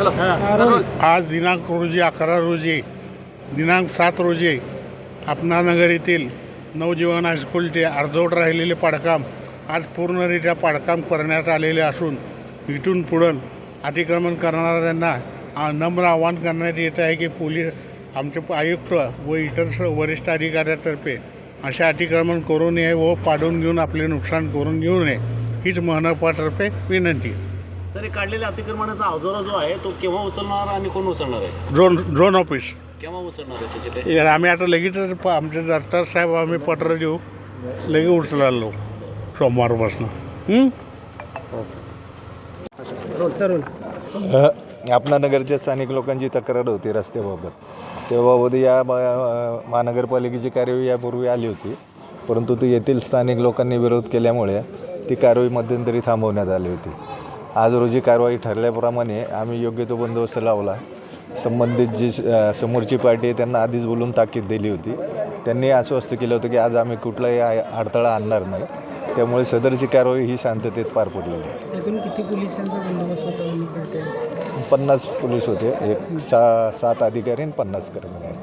आज दिनांक रोजी अकरा रोजी दिनांक सात रोजी आपणानगर येथील नवजीवन हायस्कूलचे अर्धवट राहिलेले पाडकाम आज पूर्णरित्या पाडकाम करण्यात आलेले असून इथून पुढं अतिक्रमण करणाऱ्यांना नम्र आवाहन करण्यात येत आहे की पोलीस आमचे आयुक्त व इतर स- वरिष्ठ अधिकाऱ्यातर्फे असे अतिक्रमण करू नये व पाडून घेऊन आपले नुकसान करून घेऊ नये हीच मनपातर्फे विनंती. सर हे काढलेल्या अतिक्रमणाचा आजोरा जो आहे तो केव्हा उचलणार आणि कोण उचलणार आहे? Drone drone office. केव्हा उचलणार आहे त्याचे ते? आम्ही आता लगेच प- आमचे दत्तार साहेब आम्ही पत्र देऊ. लगेच उचलालो सोमवारपासून. हं? आपणा नगरच्या स्थानिक लोकांची तक्रार होती रस्त्याबाबत. तेव्हा या महानगरपालिकेची कार्यवाही यापूर्वी आली होती. परंतु ती येथील स्थानिक लोकांनी विरोध केल्यामुळे ती कारवाई मध्यंतरी थांबवण्यात आली होती. आज रोजी कारवाई ठरल्याप्रमाणे आम्ही योग्य तो बंदोबस्त लावला. संबंधित जी समोरची पार्टी आहे त्यांना आधीच बोलून ताकीद दिली होती. त्यांनी आश्वस्त केलं होतं की आज आम्ही कुठलाही अडथळा आणणार नाही. त्यामुळे सदरची कारवाई ही शांततेत पार पडलेली आहे. एकूण किती पोलिसांचा बंदोबस्त होता म्हणून कळते पन्नास पोलीस होते. एक सा सात अधिकारी आणि पन्नास कर्मचारी.